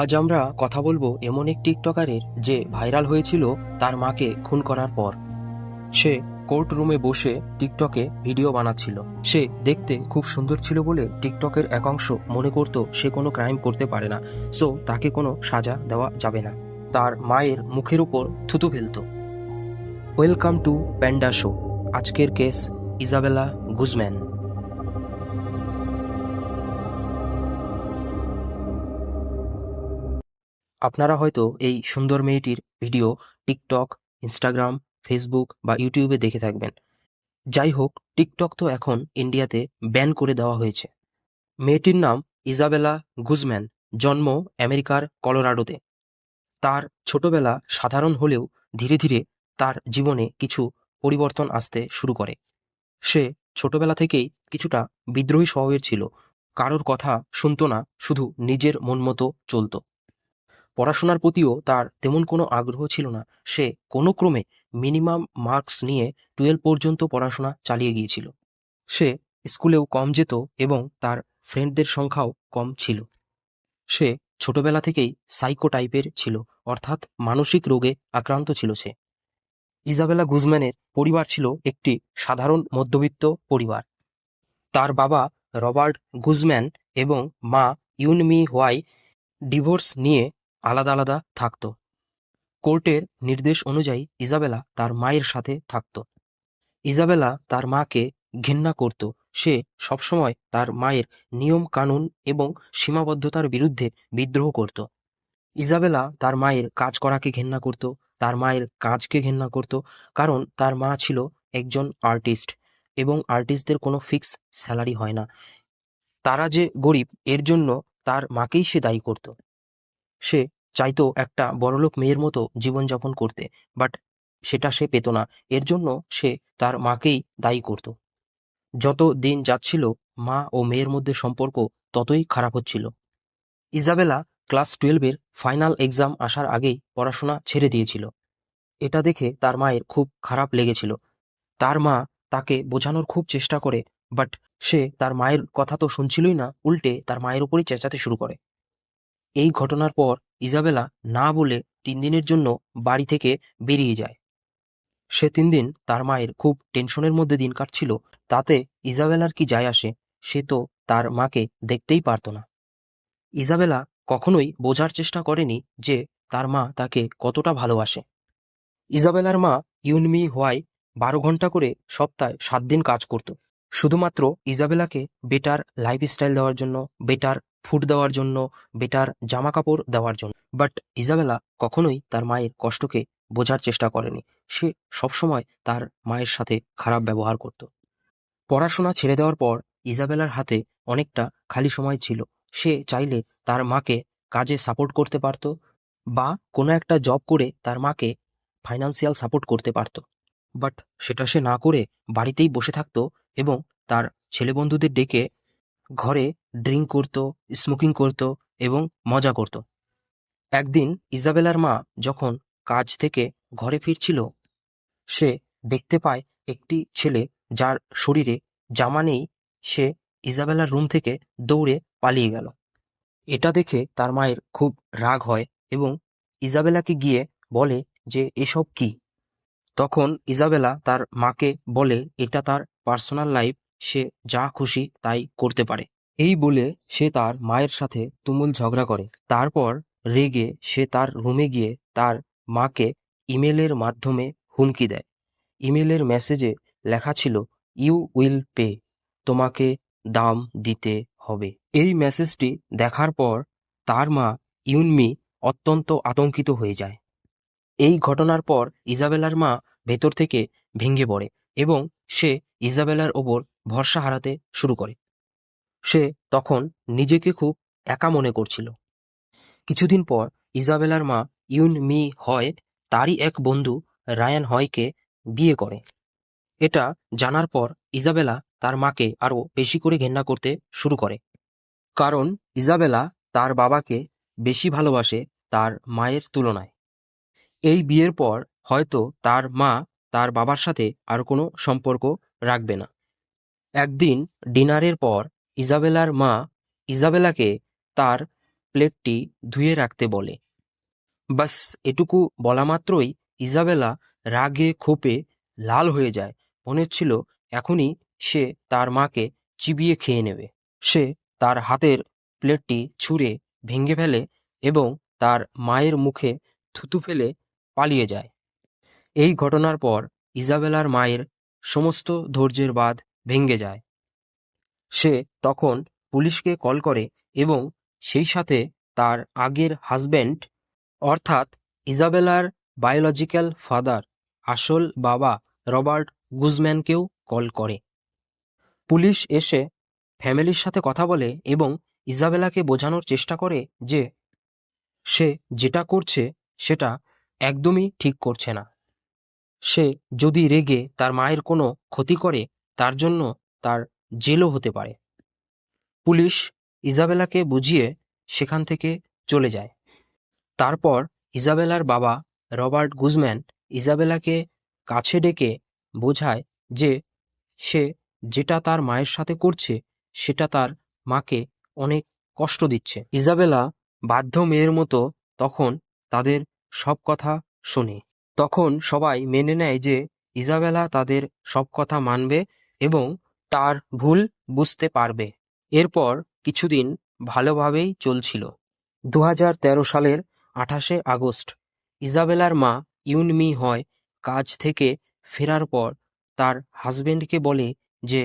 আজ আমরা কথা বলব এমন এক টিকটকারের যে ভাইরাল হয়েছিল তার মাকে খুন করার পর। সে কোর্ট রুমে বসে টিকটকে ভিডিও বানাচ্ছিল। সে দেখতে খুব সুন্দর ছিল বলে টিকটকের একাংশ মনে করত সে কোনো ক্রাইম করতে পারে না, সো তাকে কোনো সাজা দেওয়া যাবে না। তার মায়ের মুখের উপর থুতু ফেলত। Welcome to panda show. আজকের কেস ইজাবেলা গুজম্যান। আপনারা হয়তো এই সুন্দর মেয়েটির ভিডিও টিকটক, ইনস্টাগ্রাম, ফেসবুক বা ইউটিউবে দেখে থাকবেন। যাই হোক, টিকটক তো এখন ইন্ডিয়াতে ব্যান করে দেওয়া হয়েছে। মেয়েটির নাম ইজাবেলা গুজম্যান, জন্ম আমেরিকার কলোরাডোতে। তার ছোটবেলা সাধারণ হলেও ধীরে ধীরে তার জীবনে কিছু পরিবর্তন আসতে শুরু করে। সে ছোটবেলা থেকেই কিছুটা বিদ্রোহী স্বভাবের ছিল। কারোর কথা শুনতো না, শুধু নিজের মন মতো চলতো। পড়াশোনার প্রতিও তার তেমন কোনো আগ্রহ ছিল না। সে কোনো ক্রমে মিনিমাম মার্কস নিয়ে টুয়েলভ পর্যন্ত পড়াশোনা চালিয়ে গিয়েছিল। সে স্কুলেও কম যেত এবং তার ফ্রেন্ডদের সংখ্যাও কম ছিল। সে ছোটবেলা থেকেই সাইকো টাইপের ছিল, অর্থাৎ মানসিক রোগে আক্রান্ত ছিল সে। ইজাবেলা গুজম্যানের পরিবার ছিল একটি সাধারণ মধ্যবিত্ত পরিবার। তার বাবা রবার্ট গুজম্যান এবং মা ইউনমি হোয়াই ডিভোর্স নিয়ে আলাদা আলাদা থাকত। কোর্টের নির্দেশ অনুযায়ী ইজাবেলা তার মায়ের সাথে থাকত। ইজাবেলা তার মাকে ঘৃণা করত। সে সবসময় তার মায়ের নিয়ম কানুন এবং সীমাবদ্ধতার বিরুদ্ধে বিদ্রোহ করত। ইজাবেলা তার মায়ের কাজ করাকে ঘেন্না করত, তার মায়ের কাজকে ঘেন্না করত, কারণ তার মা ছিল একজন আর্টিস্ট এবং আর্টিস্টদের কোনো ফিক্স স্যালারি হয় না। তারা যে গরিব, এর জন্য তার মাকেই সে দায়ী করত। সে চাইতো একটা বড়লোক মেয়ের মতো জীবনযাপন করতে বাট সেটা সে পেত না। এর জন্য সে তার মাকেই দায়ী করত। যত দিন যাচ্ছিল, মা ও মেয়ের মধ্যে সম্পর্ক ততই খারাপ হচ্ছিল। ইজাবেলা ক্লাস টুয়েলভের ফাইনাল এক্সাম আসার আগেই পড়াশোনা ছেড়ে দিয়েছিল। এটা দেখে তার মায়ের খুব খারাপ লেগেছিল। তার মা তাকে বোঝানোর খুব চেষ্টা করে বাট সে তার মায়ের কথা তো শুনছিলই না, উল্টে তার মায়ের উপরই চেঁচাতে শুরু করে। এই ঘটনার পর ইজাবেলা না বলে তিন দিনের জন্য বাড়ি থেকে বেরিয়ে যায়। সে তিন দিন তার মায়ের খুব টেনশনের মধ্যে দিন কাটছিল, তাতে ইজাবেলার কি যায় আসে সে তো তার মাকে দেখতেই পারত না। ইজাবেলা কখনোই বোঝার চেষ্টা করেনি যে তার মা তাকে কতটা ভালোবাসে। ইজাবেলার মা ইউনমি হোয়াই বারো ঘণ্টা করে সপ্তাহে সাত দিন কাজ করত। শুধুমাত্র ইজাবেলাকে বেটার লাইফস্টাইল দেওয়ার জন্য, বেটার ফুড দেওয়ার জন্য, বেটার জামা কাপড় দেওয়ার জন্য। বাট ইজাবেলা কখনোই তার মায়ের কষ্টকে বোঝার চেষ্টা করেনি। সে সবসময় তার মায়ের সাথে খারাপ ব্যবহার করত। পড়াশোনা ছেড়ে দেওয়ার পর ইজাবেলার হাতে অনেকটা খালি সময় ছিল। সে চাইলে তার মাকে কাজে সাপোর্ট করতে পারত বা কোনো একটা জব করে তার মাকে ফাইন্যান্সিয়াল সাপোর্ট করতে পারত। বাট সেটা সে না করে বাড়িতেই বসে থাকতো এবং তার ছেলে বন্ধুদের ডেকে ঘরে ড্রিঙ্ক করত, স্মোকিং করত এবং মজা করত। একদিন ইজাবেলার মা যখন কাজ থেকে ঘরে ফিরছিল, সে দেখতে পায় একটি ছেলে যার শরীরে জামা নেই, সে ইজাবেলার রুম থেকে দৌড়ে পালিয়ে গেল। এটা দেখে তার মায়ের খুব রাগ হয় এবং ইজাবেলাকে গিয়ে বলে যে, এসব কি? তখন ইজাবেলা তার মাকে বলে, এটা তার পার্সোনাল লাইফ, সে যা খুশি তাই করতে পারে। এই বলে সে তার মায়ের সাথে তুমুল ঝগড়া করে। তারপর রেগে সে তার রুমে গিয়ে তার মাকে ইমেলের মাধ্যমে হুমকি দেয়। ইমেলের মেসেজে লেখা ছিল, ইউ উইল পে, তোমাকে দাম দিতে হবে। এই মেসেজটি দেখার পর তার মা ইউনমি অত্যন্ত আতঙ্কিত হয়ে যায়। এই ঘটনার পর ইজাবেলার মা ভেতর থেকে ভেঙে পড়ে এবং সে ইজাবেলার ওপর ভরসা হারাতে শুরু করে। সে তখন নিজেকে খুব একা মনে করছিল। কিছুদিন পর ইজাবেলার মা ইউন মি হয়, তারই এক বন্ধু রায়ান হয়কে বিয়ে করে। এটা জানার পর ইজাবেলা তার মাকে আরও বেশি করে ঘেন্না করতে শুরু করে। কারণ ইজাবেলা তার বাবাকে বেশি ভালোবাসে তার মায়ের তুলনায়। এই বিয়ের পর হয়তো তার মা তার বাবার সাথে আর কোনো সম্পর্ক রাখবে না। একদিন ডিনারের পর ইজাবেলার মা ইজাবেলাকে তার প্লেটটি ধুয়ে রাখতে বলে। বাস, এটুকু বলা মাত্রই ইজাবেলা রাগে ক্ষোভে লাল হয়ে যায়। মনে হচ্ছিল এখনই সে তার মাকে চিবিয়ে খেয়ে নেবে। সে তার হাতের প্লেটটি ছুঁড়ে ভেঙে ফেলে এবং তার মায়ের মুখে থুতু ফেলে পালিয়ে যায়। এই ঘটনার পর ইজাবেলার মায়ের সমস্ত ধৈর্যের বাঁধ ভেঙে যায়। সে তখন পুলিশকে কল করে এবং সেই সাথে তার আগের হাজব্যান্ড, অর্থাৎ ইজাবেলার বায়োলজিক্যাল ফাদার, আসল বাবা রবার্ট গুজম্যানকেও কল করে। পুলিশ এসে ফ্যামিলির সাথে কথা বলে এবং ইজাবেলাকে বোঝানোর চেষ্টা করে যে সে যেটা করছে সেটা একদমই ঠিক করছে না। সে যদি রেগে তার মায়ের কোনো ক্ষতি করে, তার জন্য তার জেলও হতে পারে। পুলিশ ইজাবেলাকে বুঝিয়ে সেখান থেকে চলে যায়। তারপর ইজাবেলার বাবা রবার্ট গুজম্যান ইজাবেলাকে কাছে ডেকে বোঝায় যে সে যেটা তার মায়ের সাথে করছে, সেটা তার মাকে অনেক কষ্ট দিচ্ছে। ইজাবেলা বাধ্য মেয়ের মতো তখন তাদের সব কথা শোনে। তখন সবাই মেনে নেয় যে ইজাবেলা তাদের সব কথা মানবে এবং তার ভুল বুঝতে পারবে। এরপর কিছুদিন ভালোভাবেই চলছিল। দু হাজার তেরো সালের আঠাশে আগস্ট, ইজাবেলার মা ইউনমি হয় কাজ থেকে ফেরার পর তার হাজবেন্ডকে বলে যে,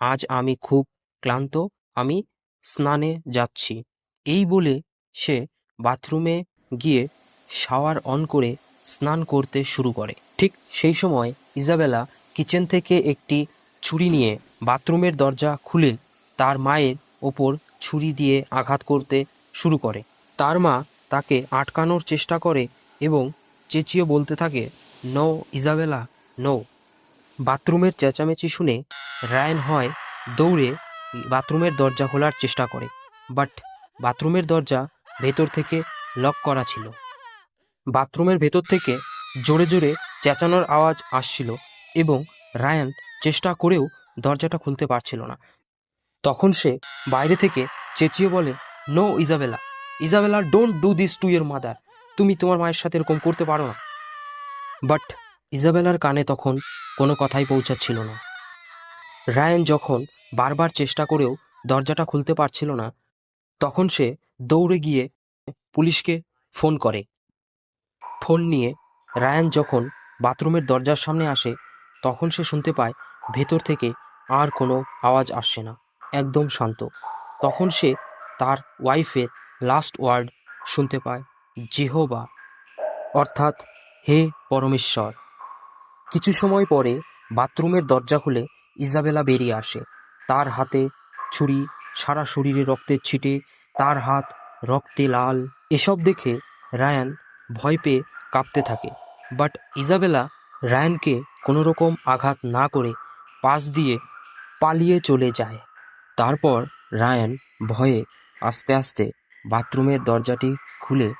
আজ আমি খুব ক্লান্ত, আমি স্নানে যাচ্ছি। এই বলে সে বাথরুমে গিয়ে শাওয়ার অন করে স্নান করতে শুরু করে। ঠিক সেই সময় ইজাবেলা কিচেন থেকে একটি ছুরি নিয়ে বাথরুমের দরজা খুলে তার মায়ের ওপর ছুরি দিয়ে আঘাত করতে শুরু করে। তার মা তাকে আটকানোর চেষ্টা করে এবং চেঁচিয়ে বলতে থাকে, নো, ইজাবেলা, নো। বাথরুমের চেঁচামেচি শুনে রায়ন হয় দৌড়ে বাথরুমের দরজা খোলার চেষ্টা করে, বাট বাথরুমের দরজা ভেতর থেকে লক করা ছিল। বাথরুমের ভেতর থেকে জোরে জোরে চেঁচানোর আওয়াজ আসছিল এবং রায়ান চেষ্টা করেও দরজাটা খুলতে পারছিল না। তখন সে বাইরে থেকে চেঁচিয়ে বলে no Isabella Isabella don't do this to your mother তুমি তোমার মায়ের সাথে এরকম করতে পারো না। বাট ইজাবেলার কানে তখন কোনো কথাই পৌঁছাচ্ছিল না। রায়ান যখন বারবার চেষ্টা করেও দরজাটা খুলতে পারছিল না, তখন সে দৌড়ে গিয়ে পুলিশকে ফোন করে। ফোন নিয়ে রায়ান যখন বাথরুমের দরজার সামনে আসে, তখন সে শুনতে পায় ভেতর থেকে আর কোনো আওয়াজ আসছে না। একদম শান্ত। তখন সে তার ওয়াইফের লাস্ট ওয়ার্ড শুনতে পায়, জেহোবা। অর্থাৎ, হে পরমেশ্বর। কিছু সময় পরে বাথরুমের দরজা খুলে ইজাবেলা বেরিয়ে আসে। তার হাতে ছুরি, সারা শরীরে রক্তের ছিটে, তার হাত রক্তে লাল। এসব দেখে রায়ান ভয় পেয়ে কাঁপতে থাকে। বাট ইজাবেলা রায়ানকে কোনো রকম আঘাত না করে পাশ দিয়ে পালিয়ে চলে যায়। তারপর রায়ান ভয়ে আস্তে আস্তে বাথরুমের দরজাটি খুলে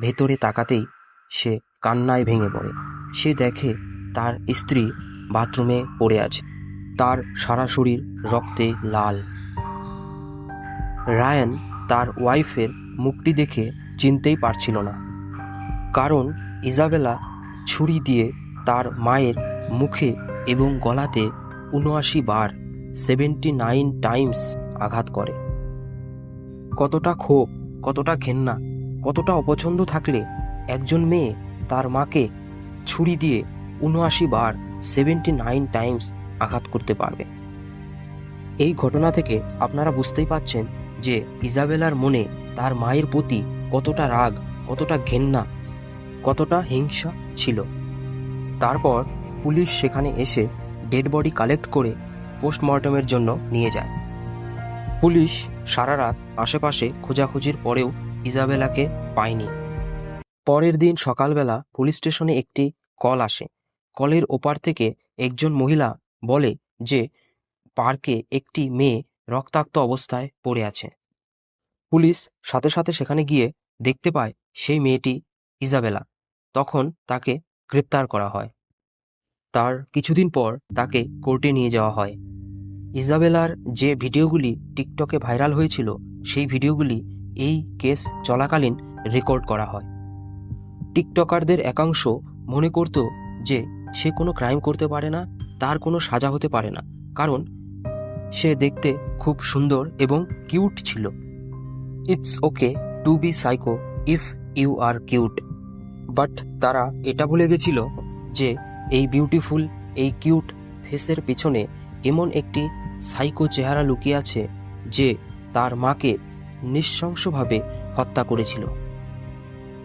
ভেতরে তাকাতেই সে কান্নায় ভেঙে পড়ে। সে দেখে তার স্ত্রী বাথরুমে পড়ে আছে। তার সারা শরীর রক্তে লাল। রায়ান তার ওয়াইফের মুখটি দেখে চিনতেই পারছিল না। কারণ ইজাবেলা ছুরি দিয়ে তার মায়ের মুখে এবং গলাতে উনআশি বার সেভেন্টি নাইন টাইমস আঘাত করে। কতটা ক্ষোভ, কতটা ঘেন্না, কতটা অপছন্দ থাকলে একজন মেয়ে তার মাকে ছুরি দিয়ে উনআশি বার সেভেন্টি নাইন টাইমস আঘাত করতে পারবে। এই ঘটনা থেকে আপনারা বুঝতেই পাচ্ছেন যে ইজাবেলার মনে তার মায়ের প্রতি কতটা রাগ, কতটা ঘেন্না, কতটা হিংসা ছিল। তারপর পুলিশ সেখানে এসে ডেড বডি কালেক্ট করে পোস্টমর্টমের জন্য নিয়ে যায়। পুলিশ সারা রাত আশেপাশে খোঁজাখুঁজির পরেও ইজাবেলাকে পায়নি। পরের দিন সকালবেলা পুলিশ স্টেশনে একটি কল আসে। কলের ওপার থেকে একজন মহিলা বলে যে, পার্কে একটি মেয়ে রক্তাক্ত অবস্থায় পড়ে আছে। পুলিশ সাথে সাথে সেখানে গিয়ে দেখতে পায় সেই মেয়েটি ইজাবেলা। তখন তাকে গ্রেপ্তার করা হয়। তার কিছুদিন পর তাকে কোর্টে নিয়ে যাওয়া হয়। ইজাবেলার যে ভিডিওগুলি টিকটকে ভাইরাল হয়েছিল, সেই ভিডিওগুলি এই কেস চলাকালীন রেকর্ড করা হয়। টিকটকারদের একাংশ মনে করত যে সে কোনো ক্রাইম করতে পারে না, তার কোনো সাজা হতে পারে না, কারণ সে দেখতে খুব সুন্দর এবং কিউট ছিল। It's okay to be psycho if you are cute. But তারা এটা ভুলে গেছিল যে এই বিউটিফুল, এই কিউট ফেসের পিছনে এমন একটি সাইকো চেহারা লুকিয়ে আছে যে তার মাকে নৃশংসভাবে হত্যা করেছিল।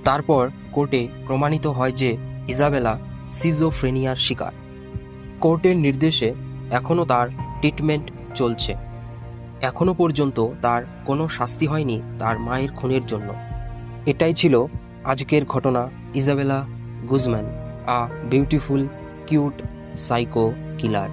তারপর কোর্টে প্রমাণিত হয় যে ইজাবেলা সিজোফ্রেনিয়ার শিকার। কোর্টের নির্দেশে এখনও তার ট্রিটমেন্ট চলছে। এখনও পর্যন্ত তার কোনো শাস্তি হয়নি তার মায়ের খুনের জন্য। এটাই ছিল আজকের ঘটনা Isabella Guzman, a beautiful, cute, psycho killer.